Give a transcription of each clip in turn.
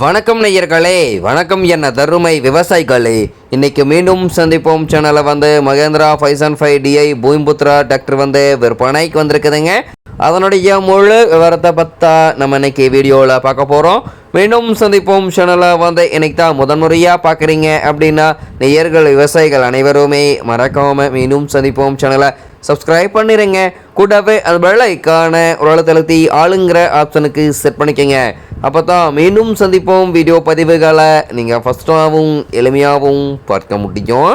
வணக்கம் நேயர்களே வணக்கம் என்ன தருமை விவசாயிகளே. இன்னைக்கு மீண்டும் சந்திப்போம். சேனலை வந்து Mahindra five seven five DI Bhoomiputra tractor வந்து விற்பனைக்கு வந்திருக்குதுங்க. அதனுடைய முழு விவரத்தை பற்றா நம்ம இன்னைக்கு வீடியோவில் பார்க்க போகிறோம் மீண்டும் சந்திப்போம். சேனலை வந்து இன்னைக்கு தான் முதன்முறையாக பார்க்குறீங்க அப்படின்னா நேயர்கள் விவசாயிகள் அனைவருமே மறக்காமல் மீண்டும் சந்திப்போம். சேனலை சப்ஸ்கிரைப் பண்ணிடுங்க கூடவே அது வெள்ளைக்கான ஒரு தளர்த்தி ஆளுங்கிற ஆப்ஷனுக்கு செட் பண்ணிக்கோங்க. அப்போ தான் மீண்டும் சந்திப்போம் வீடியோ பதிவுகளை. நீங்கள் ஃபஸ்ட்டாகவும் எளிமையாகவும் பார்க்க முடியும்.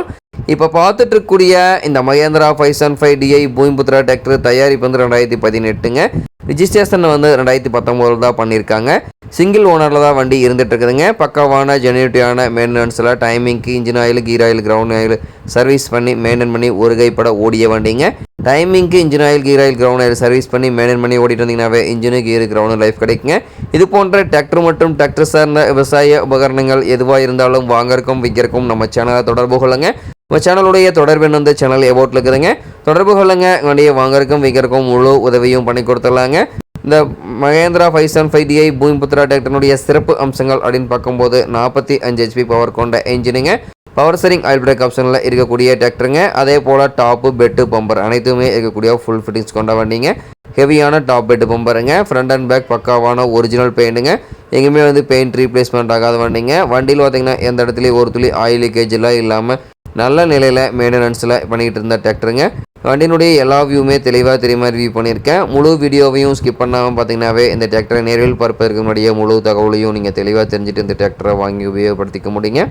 இப்போ பார்த்துட்டு இருக்கக்கூடிய இந்த Mahindra five seven five DI Bhoomiputra tractor தயாரிப்பு வந்து ரெண்டாயிரத்தி பதினெட்டுங்க. ரிஜிஸ்ட்ரேஷன் வந்து ரெண்டாயிரத்தி பத்தொம்போதில் தான் பண்ணியிருக்காங்க. சிங்கிள் ஓனரில் தான் வண்டி இருந்துட்டு இருக்குதுங்க பக்காவான ஜெனியூட்டியான மெயின்டெனன்ஸில் டைமிங்க்கு engine oil gear oil ground oil service பண்ணி மெயின்டைன் பண்ணி ஒரு கைப்பட ஓடிய வண்டிங்க. டைமிங்க்கு engine oil gear oil ground oil service பண்ணி மெயின்டைன் பண்ணி ஓடிட்டு வந்தீங்கன்னாவே இன்ஜினு கீர் கிரவுண்ட் லைஃப் கிடைக்குங்க. இது போன்ற டிராக்டர் மற்றும் டிராக்டர் சார்ந்த விவசாய உபகரணங்கள் எதுவாக இருந்தாலும் வாங்கறக்கும் விற்கிறக்கும் நம்ம சேனலை தொடர்பு கொள்ளுங்க. நம்ம சேனலுடைய தொடர்பு வந்து சேனல் எபோட்டில் இருக்குதுங்க. தொடர்பு கொள்ளுங்க. உங்களுடைய வாங்கறக்கும் விற்கிறக்கும் முழு உதவியும் பண்ணி கொடுத்துடலாங்க. இந்த Mahindra five seven five DI Bhoomiputra டிராக்டர்னுடைய சிறப்பு அம்சங்கள் அப்படின்னு பார்க்கும்போது நாற்பத்தி அஞ்சு ஹெச்பி பவர் கொண்ட என்ஜினுங்க பவர் ஸ்டரிங் ஆயில் பிரேக் ஆப்ஷனில் இருக்கக்கூடிய டிராக்டருங்க அதே போல் டாப்பு பெட்டு பம்பர் அனைத்துமே இருக்கக்கூடிய ஃபுல் ஃபிட்டிங்ஸ் கொண்ட வண்டிங்க. ஹெவியான டாப் பெட்டு பம்பருங்க ஃப்ரண்ட் அண்ட் பேக் பக்காவான ஒரிஜினல் பெயிண்ட்டுங்க எங்கேயுமே வந்து பெயிண்ட் ரீப்ளேஸ்மெண்ட் ஆகாத வண்டிங்க. வண்டியில் பார்த்தீங்கன்னா எந்த இடத்துலையும் ஒரு துளி ஆயில் லீக்கேஜெலாம் இல்லாமல் நல்ல நிலையில் மெயின்டெனன்ஸில் பண்ணிக்கிட்டு இருந்த டிராக்டருங்க வண்டியினுடைய எல்லா வியூமே தெளிவாக தெரியுமா ரிவ்யூ பண்ணியிருக்கேன். முழு வீடியோவையும் ஸ்கிப் பண்ணாமல் பார்த்தீங்கன்னாவே இந்த டிராக்டரை நேரில் பார்ப்பதற்கு முன்னாடியே முழு தகவலையும் நீங்கள் தெளிவாக தெரிஞ்சுட்டு இந்த டிராக்டரை வாங்கி உபயோகப்படுத்திக்க முடியுங்க.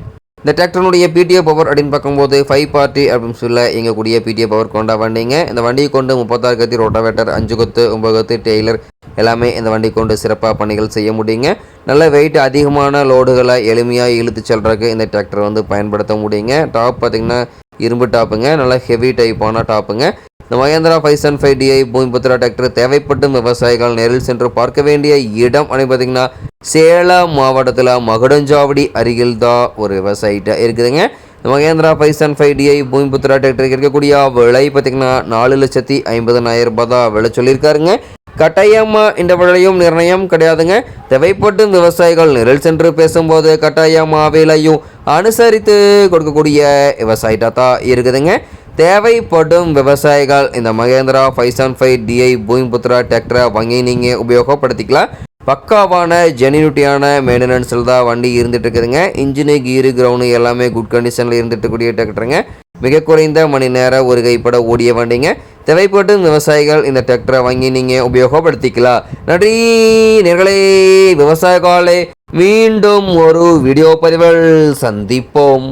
இந்த டிராக்டருடைய பிடிஓ பவர் அப்படின்னு பார்க்கும்போது ஃபைவ் பார்ட்டி அப்படின்னு சொல்ல எங்கக்கூடிய பிடிஓ பவர் கொண்டா வண்டிங்க. இந்த வண்டியை கொண்டு முப்பத்தாறு கத்தி ரோட்டாவேட்டர் அஞ்சு கொத்து ஒம்பது கொத்து டெய்லர் எல்லாமே இந்த வண்டி கொண்டு சிறப்பாக பணிகள் செய்ய முடியுங்க. நல்ல வெயிட் அதிகமான லோடுகளை எளிமையாக இழுத்து செல்றதுக்கு இந்த டிராக்டர் வந்து பயன்படுத்த முடியுங்க. டாப் பார்த்திங்கன்னா இரும்பு டாப்புங்க நல்ல ஹெவி டைப்பான டாப்புங்க இந்த Mahindra five seven five DI Bhoomiputra tractor தேவைப்படும் விவசாயிகள் நேரில் சென்று பார்க்க வேண்டிய இடம் அப்படின்னு பார்த்தீங்கன்னா சேலம் மாவட்டத்தில் மகுடஞ்சாவடி அருகில் தான் ஒரு விவசாயிட்ட இருக்குதுங்க. இந்த Mahindra five seven five DI Bhoomiputra டிராக்டருக்கு இருக்கக்கூடிய விலை பார்த்தீங்கன்னா நாலு லட்சத்தி ஐம்பதனாயிரம் ரூபாய் தான் விலை சொல்லியிருக்காருங்க. கட்டாயமாக இந்த விலையும் நிர்ணயம் கிடையாதுங்க. தேவைப்படும் விவசாயிகள் நிரல் சென்று பேசும்போது கட்டாயமாக விலையும் அனுசரித்து கொடுக்கக்கூடிய விவசாயிட்டா தான் இருக்குதுங்க. தேவைப்படும் விவசாயிகள் இந்த Mahindra five seven five DI Bhoomiputra டிராக்டரை வாங்கி நீங்கள் உபயோகப்படுத்திக்கலாம். பக்காவான ஜெனியூட்டியான மெயின்டெனன்ஸில் தான் வண்டி இருந்துட்டு இருக்குதுங்க. இன்ஜினு கீரு கிரவுண்டு எல்லாமே குட் கண்டிஷனில் இருந்துட்டு கூடிய டிராக்டருங்க. மிக குறைந்த மணி நேரம் ஒரு கைப்பட ஓடிய வண்டிங்க. தேவைப்படும் விவசாயிகள் இந்த டிராக்டரை வாங்கி நீங்கள் உபயோகப்படுத்திக்கலாம். நன்றி நேர்களே விவசாய காலை. மீண்டும் ஒரு வீடியோ பதிவில் சந்திப்போம்.